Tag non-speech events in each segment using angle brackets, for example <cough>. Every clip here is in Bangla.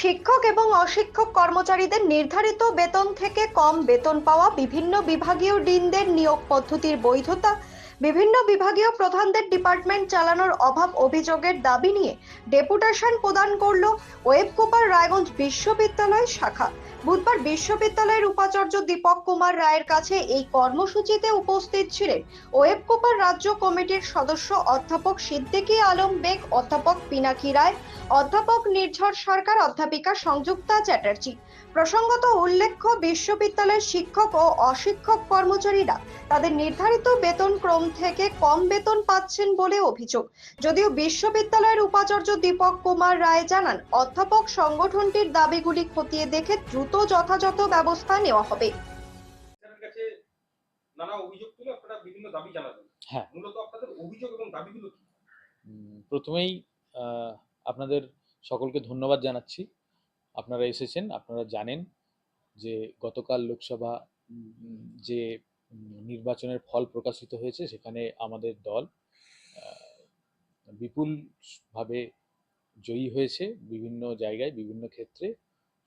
শিক্ষক এবং অশিক্ষক কর্মচারীদের নির্ধারিত বেতন থেকে কম বেতন পাওয়া বিভিন্ন বিভাগীয় ডিনদের নিয়োগ পদ্ধতির বৈধতা বিভিন্ন বিভাগীয় প্রধানদের ডিপার্টমেন্ট চালানোর অভাব অভিযোগের দাবি নিয়ে ডেপুটেশন প্রদান করল ওয়েবকুপার রায়গঞ্জ বিশ্ববিদ্যালয় শাখা। বুধবার বিশ্ববিদ্যালয়ের উপাচার্য দীপক কুমার রায়ের কাছে এই কর্মসূচিতে উপস্থিত ছিলেন ওয়েবকুপার রাজ্য কমিটির সদস্য অধ্যাপক সিদ্দিকী আলম বেগ, অধ্যাপক পিনাকি রায়, অধ্যাপক নির্ঝর সরকার, অধ্যাপিকা সংযুক্তা চ্যাটার্জি। প্রসঙ্গত উল্লেখ্য বিশ্ববিদ্যালয়ের শিক্ষক ও অশিক্ষক কর্মচারীরা তাদের নির্ধারিত বেতন ক্রম থেকে কম বেতন পাচ্ছেন বলে অভিযোগ। যদিও বিশ্ববিদ্যালয়ের উপাচার্য দীপক কুমার রায় জানান অধ্যাপক সংগঠনটির দাবিগুলি খতিয়ে দেখে দ্রুত যথাযথ ব্যবস্থা নেওয়া হবে। নানা অভিযোগ তুলে আপনারা বিভিন্ন দাবি জানাবেন। হ্যাঁ। মূলত আপনাদের অভিযোগ এবং দাবিগুলো কি? প্রথমেই আপনাদের সকলকে ধন্যবাদ জানাচ্ছি। আপনারা এসেছেন, আপনারা জানেন যে গতকাল লোকসভা যে নির্বাচনের ফল প্রকাশিত হয়েছে সেখানে আমাদের দল বিপুলভাবে জয়ী হয়েছে বিভিন্ন জায়গায়, বিভিন্ন ক্ষেত্রে।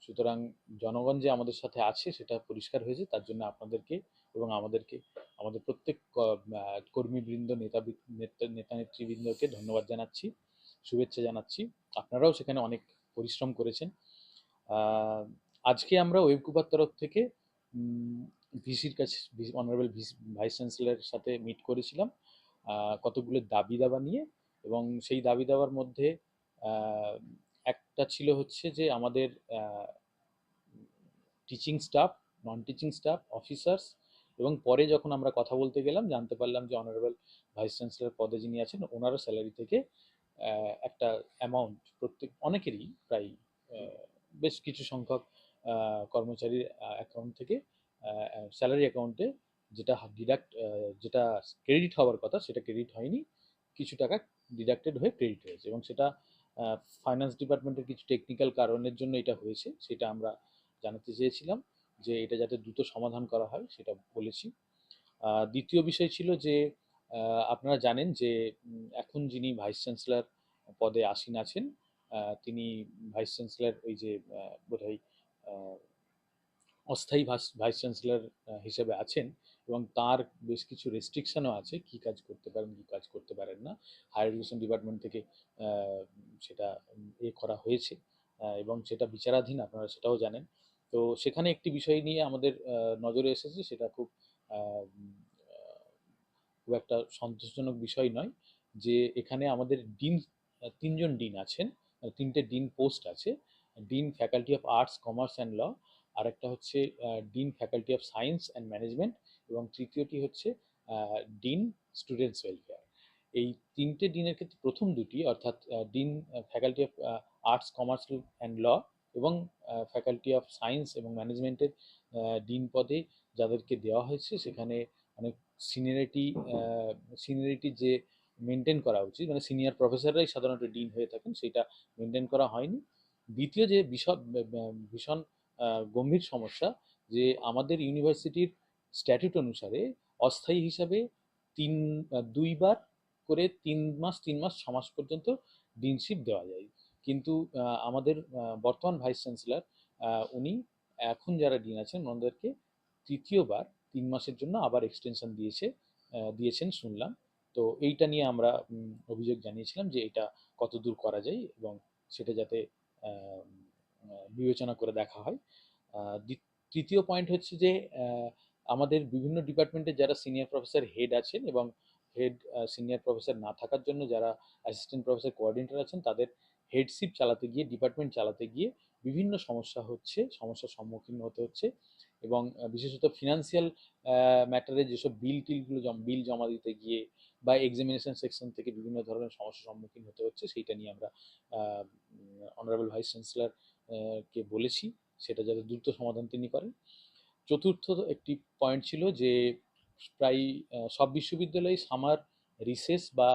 সুতরাং জনগণ যে আমাদের সাথে আছে সেটা পরিষ্কার হয়েছে, তার জন্য আপনাদেরকে এবং আমাদেরকে, আমাদের প্রত্যেক কর্মীবৃন্দ নেতা নেতা নেতৃবৃন্দকে ধন্যবাদ জানাচ্ছি, শুভেচ্ছা জানাচ্ছি। আপনারাও সেখানে অনেক পরিশ্রম করেছেন। আজকে আমরা ওয়েবকুপার তরফ থেকে ভিসির কাছে অনারেবল ভাইস চ্যান্সেলরের সাথে মিট করেছিলাম। কতগুলো দাবি দাবা নিয়ে এবং সেই দাবি দাবার মধ্যে একটা ছিল হচ্ছে যে আমাদের teaching staff non teaching staff officers এবং পরে যখন আমরা কথা বলতে গেলাম, জানতে পারলাম যে অনারেবল ভাইস চ্যান্সেলর পদে যিনি আছেন, ওনারও স্যালারি থেকে একটা অ্যামাউন্ট প্রত্যেক, অনেকেরই প্রায় বেশ কিছু সংখ্যক কর্মচারীর অ্যাকাউন্ট থেকে স্যালারি অ্যাকাউন্টে যেটা ডিডাক্ট যেটা ক্রেডিট হওয়ার কথা সেটা ক্রেডিট হয়নি। কিছু টাকা ডিডাক্টেড হয়ে ক্রেডিট হয়েছে এবং সেটা ফাইন্যান্স ডিপার্টমেন্টের কিছু টেকনিক্যাল কারণের জন্য এটা হয়েছে। সেটা আমরা জানাতে চেয়েছিলাম যে এটা যাতে দ্রুত সমাধান করা হয় সেটা বলেছি। দ্বিতীয় বিষয় ছিল যে আপনারা জানেন যে এখন যিনি ভাইস চ্যান্সেলর পদে আসীন আছেন তিনি ভাইস চ্যান্সেলর ওই যে বোধহয় অস্থায়ী ভাইস চ্যান্সেলর হিসেবে আছেন এবং তার বেশ কিছু রেস্ট্রিকশনও আছে কি কাজ করতে পারেন, কি কাজ করতে পারেন না। হায়ার এডুকেশন ডিপার্টমেন্ট থেকে সেটা, এ করা হয়েছে এবং সেটা বিচারাধীন, আপনারা সেটাও জানেন। তো সেখানে একটি বিষয় নিয়ে আমাদের নজরে এসেছে, সেটা খুব খুব একটা সন্তোষজনক বিষয় নয় যে, এখানে আমাদের ডিন, তিনজন ডিন আছেন। তিনটে ডিন পোস্ট আছে। Dean faculty of arts, commerce and law. আর একটা হচ্ছে dean faculty of science and management. এবং তৃতীয়টি হচ্ছে ডিন স্টুডেন্টস ওয়েলফেয়ার। এই তিনটে ডিনের ক্ষেত্রে প্রথম দুটি, অর্থাৎ dean faculty of arts, commerce and law এবং ফ্যাকাল্টি অফ সায়েন্স এবং ম্যানেজমেন্টের ডিন পদে যাদেরকে দেওয়া হয়েছে, সেখানে অনেক সিনিয়রিটি সিনিয়রিটি যে মেনটেন করা উচিত। মানে সিনিয়র প্রফেসররাই সাধারণত ডিন হয়ে থাকেন সেটা মেনটেন করা হয়নি। দ্বিতীয় যে ভীষণ ভীষণ গম্ভীর সমস্যা, যে আমাদের ইউনিভার্সিটির স্ট্যাটুট অনুসারে অস্থায়ী হিসাবে তিন দুইবার করে তিন মাস তিন মাস, ছ মাস পর্যন্ত ডিনশিপ দেওয়া যায়। কিন্তু আমাদের বর্তমান ভাইস চ্যান্সেলর উনি এখন যারা ডিন আছেন, ওনাদেরকে তৃতীয়বার তিন মাসের জন্য আবার এক্সটেনশন দিয়েছে দিয়েছেন শুনলাম। তো এইটা নিয়ে আমরা অভিযোগ জানিয়েছিলাম যে এটা কত দূর করা যায় এবং সেটা যাতে বিবেচনা করে দেখা হয়। তৃতীয় পয়েন্ট হচ্ছে যে আমাদের বিভিন্ন ডিপার্টমেন্টের যারা সিনিয়র প্রফেসর হেড আছেন এবং হেড সিনিয়র প্রফেসর না থাকার জন্য যারা অ্যাসিস্ট্যান্ট প্রফেসর কোঅর্ডিনেটর আছেন, তাদের হেডশিপ চালাতে গিয়ে ডিপার্টমেন্ট চালাতে গিয়ে বিভিন্ন সমস্যা হচ্ছে, সমস্যার সম্মুখীন হতে হচ্ছে। এবং বিশেষত ফিনান্সিয়াল ম্যাটারে যেসব বিল টিলগুলো বিল জমা দিতে গিয়ে বা এক্সামিনেশন সেকশন থেকে বিভিন্ন ধরনের সমস্যার সম্মুখীন হতে হচ্ছে, সেইটা নিয়ে আমরা অনারেবল ভাইস চ্যান্সেলর কে বলেছি, সেটা যাতে দ্রুত সমাধান তিনি করেন। চতুর্থ একটি পয়েন্ট ছিল যে, প্রায় সব বিশ্ববিদ্যালয়ে সামার রিসেস বা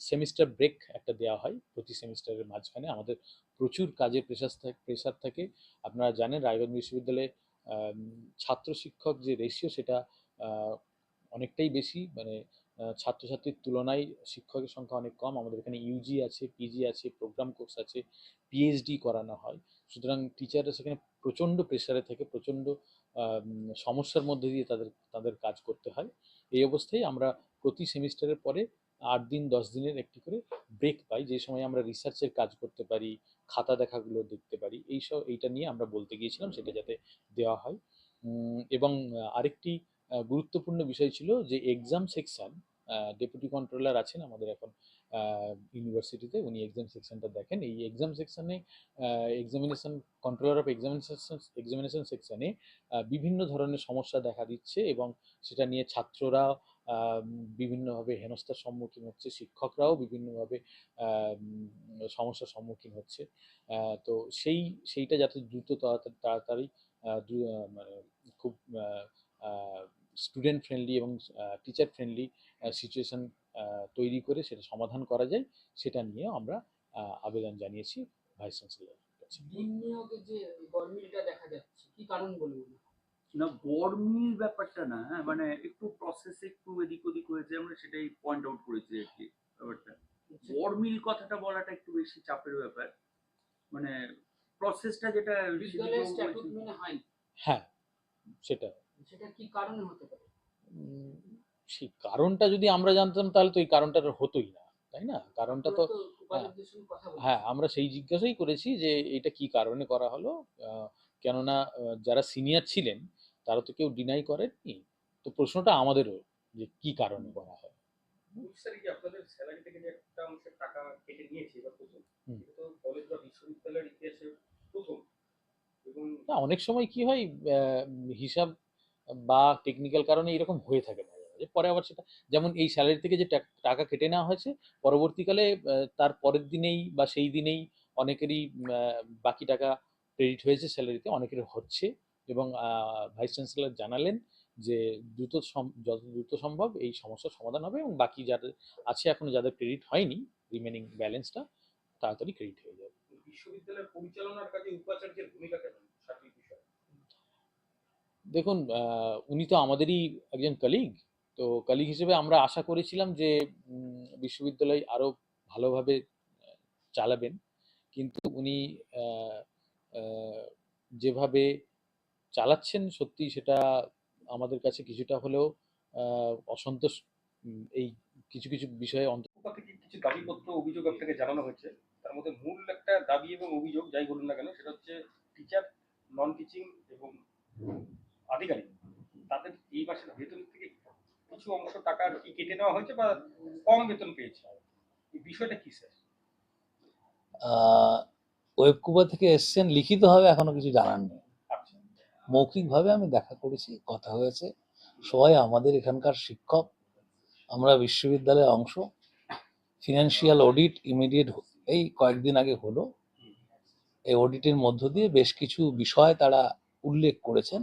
সেমিস্টার ব্রেক একটা দেওয়া হয় প্রতি সেমিস্টারের মাঝখানে। আমাদের প্রচুর কাজের প্রেশার থাকে প্রেশার থাকে। আপনারা জানেন রায়গঞ্জ বিশ্ববিদ্যালয়ে ছাত্র শিক্ষক যে রেশিও সেটা অনেকটাই বেশি। মানে ছাত্রছাত্রীর তুলনায় শিক্ষকের সংখ্যা অনেক কম। আমাদের এখানে ইউজি আছে পিজি আছে প্রোগ্রাম কোর্স আছে পিএইচডি করানো হয়। সুতরাং টিচাররা সেখানে প্রচণ্ড প্রেশারে থেকে, প্রচণ্ড সমস্যার মধ্যে দিয়ে তাদের তাদের কাজ করতে হয়। এই অবস্থায় আমরা প্রতি সেমিস্টারের পরে আট দিন, দশ দিনের একটি করে ব্রেক পাই। যে সময় আমরা রিসার্চের কাজ করতে পারি, খাতা দেখাগুলো দেখতে পারি, এই সব, এইটা নিয়ে আমরা বলতে গিয়েছিলাম সেটা যাতে দেওয়া হয়। এবং আরেকটি গুরুত্বপূর্ণ বিষয় ছিল যে এক্সাম সেকশন ডেপুটি কন্ট্রোলার আছেন আমাদের এখন ইউনিভার্সিটিতে উনি এক্সাম সেকশনটা দেখেন। এই এক্সাম সেকশনে examination controller of examination examination সেকশনে বিভিন্ন ধরনের সমস্যা দেখা দিচ্ছে এবং সেটা নিয়ে ছাত্ররা বিভিন্নভাবে হেনস্থার সম্মুখীন হচ্ছে শিক্ষকরাও, বিভিন্নভাবে সমস্যার সম্মুখীন হচ্ছে তো সেই, সেইটা যাতে দ্রুত তাড়াতাড়ি মানে খুব স্টুডেন্ট ফ্রেন্ডলি এবং টিচার ফ্রেন্ডলি সিচুয়েশন তৈরি করে সেটা সমাধান করা যায়, সেটা নিয়েও আমরা আবেদন জানিয়েছি ভাইস চ্যান্সেলরের কাছে দেখা যাচ্ছে, কি কারণ? না গরমিল ব্যাপারটা না হ্যাঁ মানে একটু প্রসেস একটু এদিক ওদিক হয়েছে আমরা সেটাই পয়েন্ট আউট করেছি আর কি ব্যাপারটা। গরমিল কথাটা বলাটা একটু বেশি চাপের ব্যাপার। মানে প্রসেসটা যেটা মেনে হয়নি। হ্যাঁ সেটা। সেটা কি কারণে হতে পারে? সেই কারণটা যদি আমরা জানতাম তাহলে তো এই কারণটা হতোই না তাই না? কারণটা তো বলেছেন। হ্যাঁ। আমরা সেই জিজ্ঞাসাই করেছি যে এটা কি কারণে করা হলো? আহ, কেননা যারা সিনিয়র ছিলেন তারা তো কেউ ডিনাই করেননি। তো প্রশ্নটা আমাদেরও যে কি কারণে করা হয়। স্যার এই যে আপনাদের স্যালারি থেকে যে একটা অংশের টাকা কেটে নিয়েছে এবার প্রথম এটা তো কলেজ বা বিশ্ববিদ্যালয়ের ইতিহাসে প্রথম। না অনেক সময় কি হয় হিসাব বা টেকনিক্যাল কারণে এরকম হয়ে থাকে মাঝে মাঝে। পরে আবার সেটা যেমন এই স্যালারি থেকে যে টাকা কেটে নেওয়া হয়েছে পরবর্তীকালে তার পরের দিনেই বা সেই দিনেই অনেকেরই বাকি টাকা ক্রেডিট হয়েছে স্যালারিতে অনেকের হচ্ছে। এবং ভাইস চ্যান্সেলর জানালেন যে দ্রুত যত দ্রুত সম্ভব এই সমস্যার সমাধান হবে এবং বাকি যাদের আছে এখনও যাদের ক্রেডিট হয়নি রিমেনিং ব্যালেন্সটা তাড়াতাড়ি ক্রেডিট হয়ে যাবে। বিশ্ববিদ্যালয়ের পরিচালনার কাজে উপাচার্যের ভূমিকা কেমন? দেখুন উনি তো আমাদেরই একজন কলিগ তো কলিগ হিসেবে আমরা আশা করেছিলাম যে বিশ্ববিদ্যালয় আরও ভালোভাবে চালাবেন। কিন্তু উনি যেভাবে চালাচ্ছেন সত্যি সেটা আমাদের কাছে কিছুটা হলেও আহ, অসন্তোষ এই কিছু কিছু বিষয়ে অন্ত থেকে কিছু দাবিপত্র অভিযোগ আপনাকে জানানো হয়েছে? তার মধ্যে মূল একটা দাবি এবং অভিযোগ যাই বলুন না কেন সেটা হচ্ছে টিচার নন টিচিং এবং আধিকারিক তাদের এই মাসের বেতন থেকে কিছু অংশ টাকা কি কেটে নেওয়া হয়েছে বা কম বেতন পেয়েছে? এই বিষয়টা কি স্যার? ওয়েবকুবা থেকে এসছেন লিখিতভাবে এখনও কিছু জানার নেই মৌখিকভাবে আমি দেখা করেছি, কথা হয়েছে। সবাই আমাদের এখানকার শিক্ষক, আমরা বিশ্ববিদ্যালয়ের অংশ। ফিনান্সিয়াল অডিট ইমিডিয়েট এই কয়েকদিন আগে হলো। এই অডিটের মধ্য দিয়ে বেশ কিছু বিষয় তারা উল্লেখ করেছেন।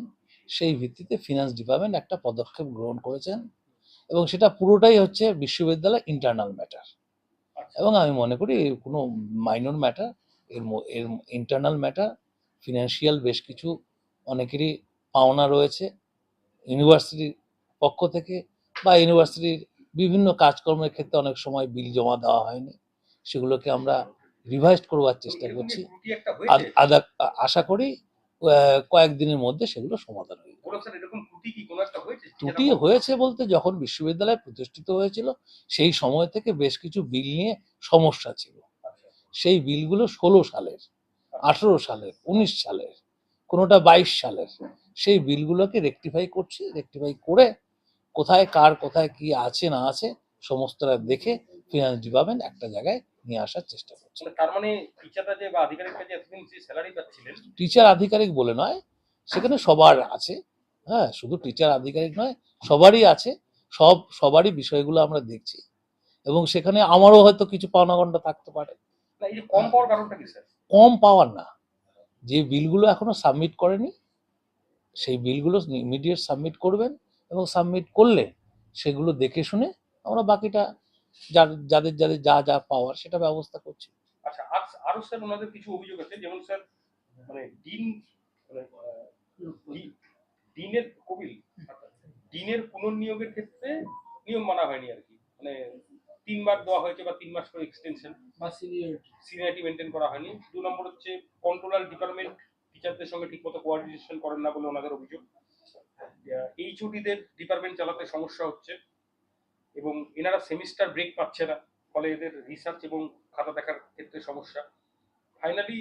সেই ভিত্তিতে ফিনান্স ডিপার্টমেন্ট একটা পদক্ষেপ গ্রহণ করেছেন এবং সেটা পুরোটাই হচ্ছে বিশ্ববিদ্যালয় ইন্টারনাল ম্যাটার এবং আমি মনে করি কোনো মাইনর ম্যাটার এর এর ইন্টারনাল ম্যাটার ফিনান্সিয়াল বেশ কিছু অনেকেরই পাওনা রয়েছে। ইউনিভার্সিটির পক্ষ থেকে বা ইউনিভার্সিটির বিভিন্ন কাজকর্মের ক্ষেত্রে অনেক সময় বিল জমা দেওয়া হয়নি। সেগুলোকে আমরা রিভাইজ করবার চেষ্টা করছি। আশা করি কয়েকদিনের মধ্যে সেগুলো সমাধান হয়ে হয়েছে? ত্রুটি হয়েছে বলতে যখন বিশ্ববিদ্যালয় প্রতিষ্ঠিত হয়েছিল সেই সময় থেকে বেশ কিছু বিল নিয়ে সমস্যা ছিল। আচ্ছা। সেই বিলগুলো ষোলো সালের আঠেরো সালের উনিশ সালের কোনোটা বাইশ সালের। সেই বিলগুলোকে রেকটিফাই করছি রেকটিফাই করে কোথায় কার কোথায় কি আছে না আছে সমস্তটা দেখে ফিনান্স ডিপার্টমেন্ট একটা জায়গায় নিয়ে আসার চেষ্টা করছে। তার মানে টিচাররা যে বা আধিকারিকরা যে এতদিন যে স্যালারি পাচ্ছিলেন? টিচার আধিকারিক বলে নয় সেখানে সবার আছে। হ্যাঁ শুধু টিচার আধিকারিক নয় সবারই আছে সব সবারই বিষয়গুলো আমরা দেখছি। এবং সেখানে আমারও হয়তো কিছু পাওনাগণ্ড থাকতে পারে। কম পাওয়ার কারণটা কি স্যার কম পাওয়ার না। যে বিলগুলো এখনও সাবমিট করেনি, সেই বিলগুলো ইমিডিয়েট সাবমিট করবেন এবং সাবমিট করলে সেগুলো দেখে শুনে আমরা বাকিটা যাদের যাদের যা যা পাওয়ার সেটা ব্যবস্থা করছি। আচ্ছা আর স্যার ওনাদের কিছু অভিযোগ আছে, যেমন স্যার মানে ডিন মানে ডিনের কবিল ডিনের পুনর্নিয়োগের ক্ষেত্রে নিয়ম মানা হয়নি আর কি মানে তিনবার দেওয়া হয়েছে বা তিন মাস করে এক্সটেনশন বা সিনিয়রিটি সিনিয়রিটি মেনটেন করা হয়নি। দু নম্বর হচ্ছে কন্ট্রোলার ডিপার্টমেন্ট টিচারদের সঙ্গে ঠিকমতো কোয়ার্ডিনেশন করেন না বলে ওনাদের অভিযোগ। এইচওডিদের ডিপার্টমেন্ট চালাতে সমস্যা হচ্ছে এবং এনারা সেমিস্টার ব্রেক পাচ্ছে না ফলে এদের রিসার্চ এবং খাতা দেখার ক্ষেত্রে সমস্যা। ফাইনালি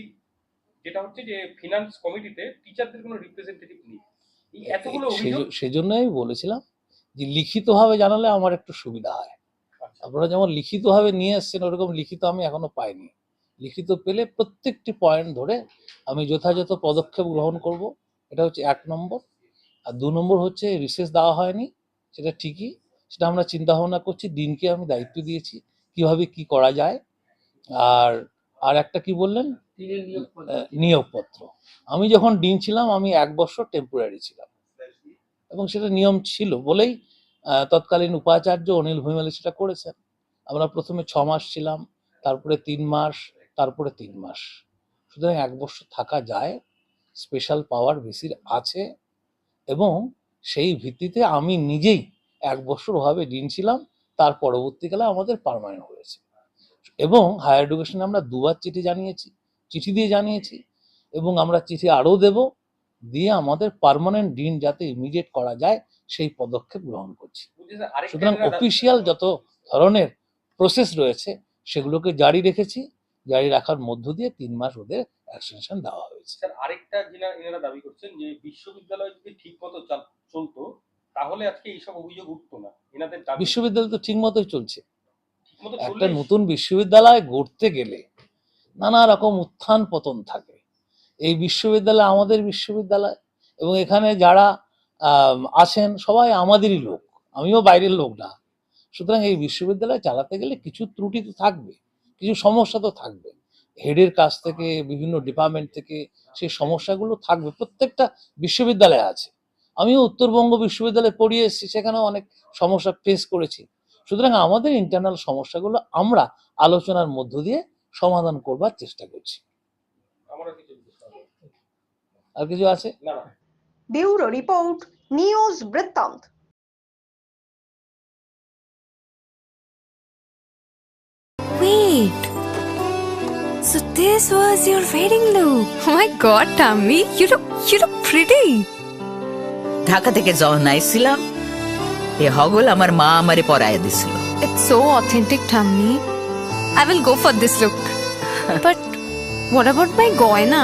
যেটা হচ্ছে যে ফিনান্স কমিটিতে টিচারদের কোনো রিপ্রেজেন্টেটিভ নেই। এই এতগুলো অভিযোগ সেজন্যই আমি বলেছিলাম যে লিখিতভাবে জানালে আমার একটু সুবিধা হয়। আপনারা যেমন লিখিতভাবে নিয়ে এসছেন ওরকম লিখিত আমি এখনও পাইনি। লিখিত পেলে প্রত্যেকটি পয়েন্ট ধরে আমি যথাযথ পদক্ষেপ গ্রহণ করব। এটা হচ্ছে এক নম্বর। আর দু নম্বর হচ্ছে রিসেস দেওয়া হয়নি সেটা ঠিকই। সেটা আমরা চিন্তা ভাবনা করছি দিনকে আমি দায়িত্ব দিয়েছি কীভাবে কি করা যায়। আর আর একটা কি বললেন? নিয়োগপত্র। আমি যখন ডিন ছিলাম আমি এক বছর টেম্পোরারি ছিলাম। এবং সেটা নিয়ম ছিল বলেই তৎকালীন উপাচার্য অনিল ভূমিমালি সেটা করেছেন। আমরা প্রথমে ছ মাস ছিলাম, তারপরে তিন মাস, তারপরে তিন মাস। সুতরাং এক বছর থাকা যায় স্পেশাল পাওয়ার বেশির আছে এবং সেই ভিত্তিতে আমি নিজেই এক বছর ভাবে ডিন ছিলাম, তার পরবর্তীকালে আমাদের পারমানেন্ট হয়েছে। এবং হায়ার এডুকেশনে আমরা দুবার চিঠি জানিয়েছি, চিঠি দিয়ে জানিয়েছি এবং আমরা চিঠি আরও দেব, দিয়ে আমাদের পারমানেন্ট ঋণ যাতে ইমিডিয়েট করা যায় সেই পদক্ষেপ গ্রহণ করছি। সুতরাং অফিসিয়াল যত ধরনের প্রসেস রয়েছে সেগুলোকে জারি রেখেছি। জারি রাখার মধ্য দিয়ে তিন মাস ওদের এক্সটেনশন দেওয়া হয়েছে। স্যার আরেকটা যেটা এনারা দাবি করছেন যে বিশ্ববিদ্যালয় যদি ঠিক মতো চলতো তাহলে আজকে এইসব অভিযোগ উঠতো না। এনাদের বিশ্ববিদ্যালয় তো ঠিক মতোই চলছে। একটা নতুন বিশ্ববিদ্যালয় গড়তে গেলে নানা রকম উত্থান পতন থাকে। এই বিশ্ববিদ্যালয় আমাদের বিশ্ববিদ্যালয় এবং এখানে যারা আছেন সবাই আমাদেরই লোক আমিও বাইরের লোক না। সুতরাং এই বিশ্ববিদ্যালয় চালাতে গেলে কিছু ত্রুটি তো থাকবে কিছু সমস্যা তো থাকবে। হেডের কাছ থেকে বিভিন্ন ডিপার্টমেন্ট থেকে সেই সমস্যাগুলো থাকবে প্রত্যেকটা বিশ্ববিদ্যালয়ে আছে। আমিও উত্তরবঙ্গ বিশ্ববিদ্যালয়ে পড়িয়ে এসেছি সেখানেও অনেক সমস্যা ফেস করেছি। সুতরাং আমাদের ইন্টারনাল সমস্যাগুলো আমরা আলোচনার মধ্য দিয়ে সমাধান করবার চেষ্টা করছি। আর কিছু আছে? না। না ব্যুরো রিপোর্ট নিউজ বৃত্তান্ত Wait. So this was your wedding look. Oh my god, Tammy, you look you look pretty. Dhaka থেকে যখন আইছিলাম এ হগল আমার মা আমারে পরায় দিছিল It's so authentic, Tammy. I will go for this look. <laughs> but what about my goina?